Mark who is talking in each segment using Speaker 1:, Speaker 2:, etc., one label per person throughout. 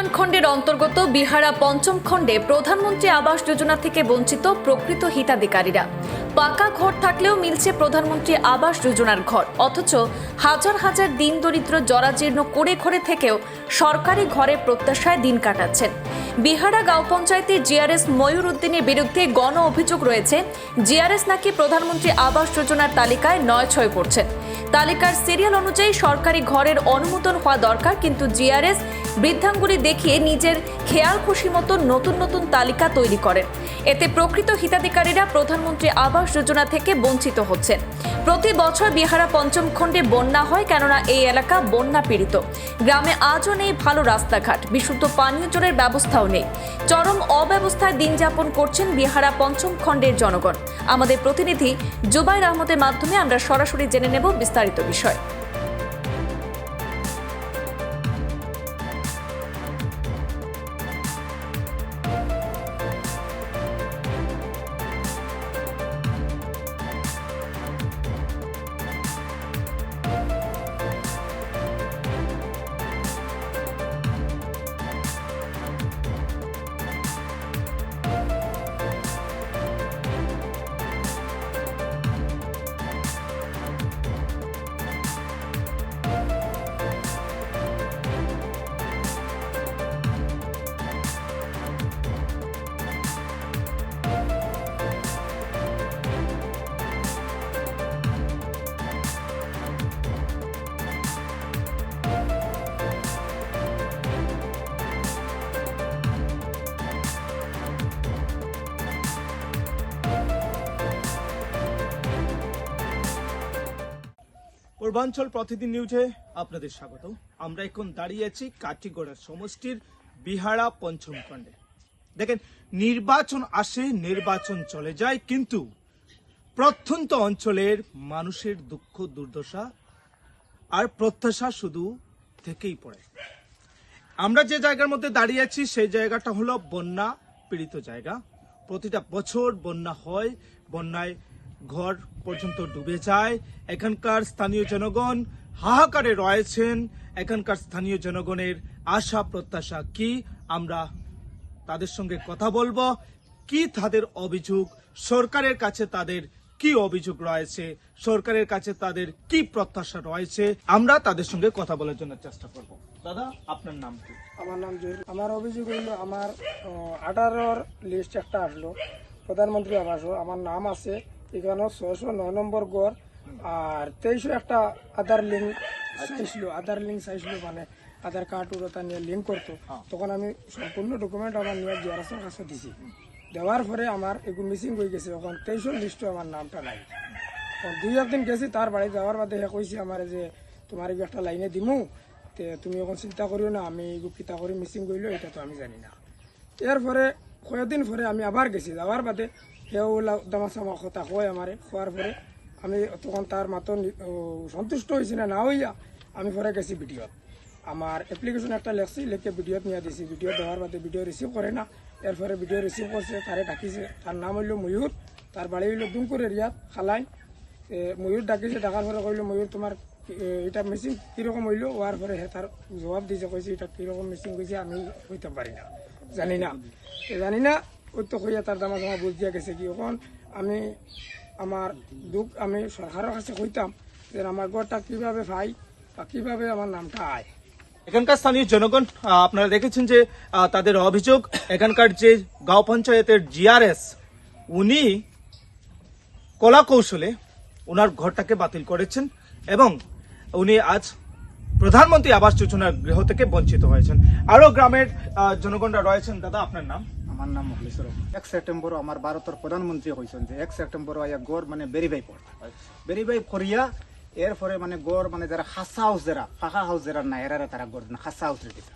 Speaker 1: উন্নয়ন খণ্ডের অন্তর্গত বিহারা পঞ্চম খণ্ডে প্রধানমন্ত্রী আবাস যোজনা থেকে বঞ্চিত প্রকৃত হিতাধিকারীরা। পাকা ঘর থাকলেও মিলছে প্রধানমন্ত্রী আবাস যোজনার ঘর। অথচ হাজার হাজার দিন দরিদ্র জরাজীর্ণ করে ঘরে থেকেও সরকারি ঘরের প্রত্যাশায় দিন কাটাচ্ছেন। বিহারা গাঁও পঞ্চায়েতে জিআরএস ময়ূর উদ্দিনের বিরুদ্ধে গণ অভিযোগ রয়েছে। জিআরএস নাকি প্রধানমন্ত্রী আবাস যোজনার তালিকায় নয় ছয় পড়ছেন তালিকার সিরিয়াল অনুযায়ী সরকারি ঘরের অনুমোদন হওয়া দরকার, কিন্তু জিআরএস বৃদ্ধাঙ্গুলি দেখিয়ে নিজের খেয়াল খুশি মতো নতুন নতুন তালিকা তৈরি করেন। এতে প্রকৃত হিতাধিকারীরা প্রধানমন্ত্রী আবাস যোজনা থেকে বঞ্চিত হচ্ছেন। প্রতি বছর বিহারা পঞ্চম খণ্ডে বন্যা হয়, কেননা এই এলাকা বন্যা পীড়িত। গ্রামে আজও নেই ভালো রাস্তাঘাট, বিশুদ্ধ পানীয় জলের ব্যবস্থাও নেই। চরম অব্যবস্থায় দিন যাপন করছেন বিহারা পঞ্চম খণ্ডের জনগণ। আমাদের প্রতিনিধি জুবাইর আহমদের মাধ্যমে আমরা সরাসরি জেনে নেব বিস্তারিত বিষয়।
Speaker 2: পূর্বাঞ্চল প্রতিদিন নিউজে আপনাদের স্বাগত আমরা এখন দাঁড়িয়ে আছি কাটিগড়া সমষ্টির বিহারা পঞ্চম খণ্ডে। দেখেন, নির্বাচন আসে, নির্বাচন চলে যায়, কিন্তু প্রত্যন্ত অঞ্চলের মানুষের দুঃখ, দুর্দশা আর প্রত্যাশা শুধু থেকেই পড়ে। আমরা যে জায়গার মধ্যে দাঁড়িয়ে আছি, সেই জায়গাটা হলো বন্যা পীড়িত জায়গা। প্রতিটা বছর বন্যা হয়, বন্যায় ঘর পর্যন্ত ডুবে যায়। এখানকার স্থানীয় জনগণ হাহাকারে রয়েছেন। এখানকার স্থানীয় জনগণের আশা, প্রত্যাশা কি? আমরা তাদের সঙ্গে কথা বলব। কি তাদের অভিযোগ? সরকারের কাছে তাদের কি অভিযোগ রয়েছে? সরকারের কাছে তাদের কি প্রত্যাশা রয়েছে? আমরা তাদের সঙ্গে কথা বলার জন্য চেষ্টা করব। দাদা, আপনার নাম কি?
Speaker 3: আমার নাম জহির। আমার অভিযোগ হইল, আমার আঠারোর লিস্ট একটা আসলো। প্রধানমন্ত্রী আবাস আমার নাম আছে এখানে ছয়শো নয় নম্বর গড় আর তেইশশো একটা আধার লিঙ্ক চাইছিল আধার লিঙ্ক চাইছিল মানে আধার কার্ড ওটা নিয়ে লিঙ্ক করতো। তখন আমি সম্পূর্ণ ডকুমেন্ট আমার নিয়ে জিয়ারাসের কাছে দিছি। দেওয়ার পরে আমার এগুলো মিসিং হয়ে গেছে। এখন তেইশশো লিস্টে আমার নামটা নাই। দুই একদিন গেছি তার বাড়ি যাওয়ার বাদে হে কইছে আমার যে তোমার এগুলো একটা লাইনে দিমু। তে তুমি এখন চিন্তা করিও না আমি এগুলো কিতা করে মিসিং করল এটা তো আমি জানি না। এরপরে কয়েকদিন পরে আমি আবার গেছি। যাওয়ার বাদে সেও দামাচামা কথা কয় আমারে খোয়ার পরে আমি তখন তার মাতো সন্তুষ্ট হয়েছি না না হইয়া আমি পরে গেছি ভিডিওত আমার অ্যাপ্লিকেশন একটা লেখছি, লেখে ভিডিওত নিয়ে দিছি। ভিডিও দেওয়ার বাদে ভিডিও রিসিভ করে না। এরপরে ভিডিও রিসিভ করছে তারে ডাকিছে। তার নাম হইল ময়ূর তার বাড়ি হইল দুমকুর এরিয়াত খালাই। ময়ূর ডাকিছে ডাকার পরে কইলো ময়ূর তোমার এটা মেশিন কীরকম হইল? হওয়ার পরে হে তার জবাব দিছে কইছে এটা কীরকম মেশিন কইছে আমি হইতে পারি না। জানি না। জানি না ওই তো কইয়া তার দামা দামা বুঝ দিয়া গেছে কি এখন আমি আমার দুঃখ, আমি সরকারের কাছে কইতাম যে আমার ঘরটা কীভাবে ভাই বা কীভাবে আমার নামটা আয়।
Speaker 2: এখানকার স্থানীয় জনগণ আপনারা দেখেছেন যে তাদের অভিযোগ, এখানকার যে গাঁও পঞ্চায়েতের জিআরএস, উনি কলা কৌশলে ওনার ঘরটাকে বাতিল করেছেন এবং উনি আজ প্রধানমন্ত্রী আবাস যোজনার গৃহ থেকে বঞ্চিত হয়েছেন। আরও গ্রামের জনগণরা রয়েছেন। দাদা, আপনার নাম?
Speaker 4: আমার নাম মহলেশ্বর এক সেপ্টেম্বর আমার ভারতের প্রধানমন্ত্রী হয়েছেন যে এক সেপ্টেম্বর আয়া গড় মানে ভেরিফাই পড় ভেরিফাই করিয়া এরপরে মানে গড় মানে যারা খাসা হাউস যারা পাকা হাউস যারা নাই এরারে তারা গড় না খাসা হাউস রেখেছে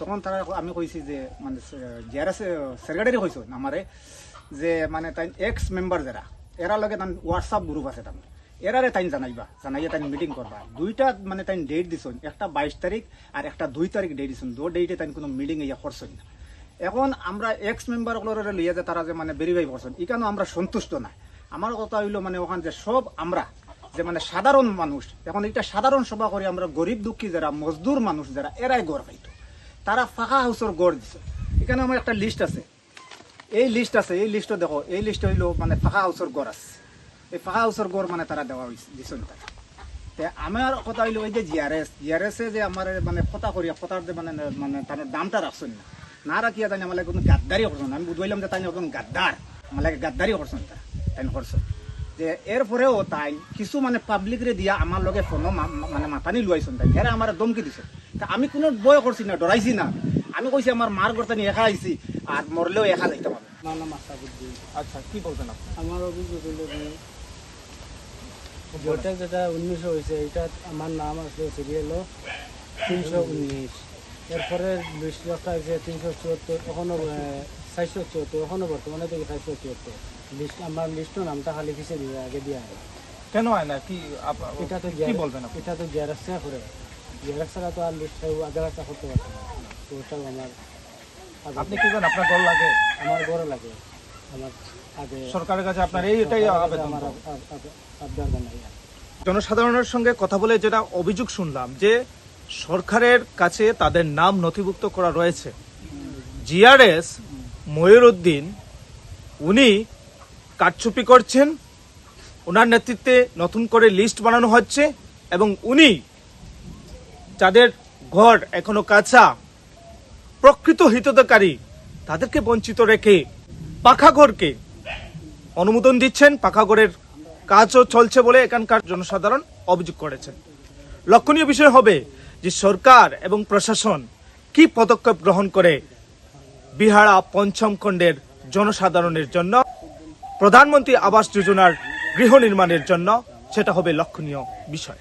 Speaker 4: তখন তারা আমি কইছি যে মানে যারা সেক্রেটারি হয়েছেন আমারে যে মানে তাই এক্স মেম্বার যারা এরা লগে তান হোয়াটসঅ্যাপ গ্রুপ আছে তার এরারে তাই জানাইবা জানাইয়া তাই মিটিং করবা দুইটা মানে তাই ডেট দিছেন একটা বাইশ তারিখ আর একটা দুই তারিখ ডেট দিছেন। দু ডেটে তাই কোনো মিটিং ইয়া করছেন না। এখন আমরা এক্স মেম্বার গুলোরে লইয়া যে তারা যে মানে ভেরিফাই করছেন এখানেও আমরা সন্তুষ্ট না আমার কথা হইল মানে ওখান যে সব আমরা, যে মানে সাধারণ মানুষ, এখন এটা সাধারণ সভা করে আমরা গরিব দুঃখী যারা, মজদুর মানুষ যারা, এরাই গড় পাইতো। তারা ফাঁকা হাউসের গড় দিছে। এখানে আমার একটা লিস্ট আছে। এই লিস্ট আছে, এই লিস্টও দেখো, এই লিস্ট হইল মানে ফাঁকা হাউসের গড় আছে। এই ফাঁকা হাউসের গড় মানে তারা দেওয়া হয়েছে দিছেন তারা। আমার কথা হইল ওই যে জিআরএস জিআরএসে যে আমার মানে কথা করি কথার যে মানে মানে তার দামটা রাখছেন না। না রাখিয়া তাই আমার কোনো গাদ্দারি করছেন আমি বুঝলাম যে তাই এখন গাদ্দার। আমার লাগে গাদ্দারি করছেন তাই করছেন যে এরপরেও তাই কিছু মানে পাবলিক রে দিয়া আমার লগে ফোনও মানে মাতানি লুয়াইছেন তাই। এরা আমার দমকি দিছে। তা আমি কোনো বয় করছি না ডরাইছি না। আমি কইছি আমার মার গর্তানি একা আইছি আর মরলেও একা যাইতে পারবে।
Speaker 5: আমার নাম
Speaker 2: আচ্ছা কি বলবেন আপনি?
Speaker 5: আমার অভিযোগ হলো যে যেটা উনিশশো হয়েছে এটা আমার নাম আসলে সিরিয়ালও তিনশো উনিশ। এরপরে লিস্ট রাখা হয়েছে তিনশো চুয়াত্তর এখনও চারশো চুয়াত্তর এখনও বর্তমানে থেকে চারশো চুয়াত্তর। লিস্ট আমার লিস্টের নামটা খালি কিসে দিয়ে আগে দিয়ে আগে
Speaker 2: কেন হয় না? কি
Speaker 5: এটা তো
Speaker 2: কি বলবেন আপনি?
Speaker 5: এটা তো জেরাক্স করে। জেরাক্স ছাড়া তো আর লিস্ট আগে রাস্তা করতে পারছে না। তো ওটাও আমার
Speaker 2: আপনি কি জানেন আপনার দল লাগে?
Speaker 5: আমার বড় লাগে। আমার আগে
Speaker 2: সরকারের কাছে আপনার এই এটাই আবেদন
Speaker 5: আমার আব- আব- আব- আবদার জানাই।
Speaker 2: জনসাধারণের সঙ্গে কথা বলে যেটা অভিযোগ শুনলাম যে সরকারের কাছে তাদের নাম নথিভুক্ত করা রয়েছে। জিআরএস ময়ূরউদ্দিন, উনি কারচুপি করছেন, ওনার নেতৃত্বে নতুন করে লিস্ট বানানো হচ্ছে এবং উনি যাদের ঘর এখনও কাঁচা, প্রকৃত হিততাকারী তাদেরকে বঞ্চিত রেখে পাখা ঘরকে অনুমোদন দিচ্ছেন। পাখাগড়ের কাজও চলছে বলে এখানকার জনসাধারণ অভিযোগ করেছেন। লক্ষণীয় বিষয় হবে যে সরকার এবং প্রশাসন কি পদক্ষেপ গ্রহণ করে বিহারা পঞ্চম খণ্ডের জনসাধারণের জন্য, প্রধানমন্ত্রী আবাস যোজনার গৃহ নির্মাণের জন্য, সেটা হবে লক্ষণীয় বিষয়।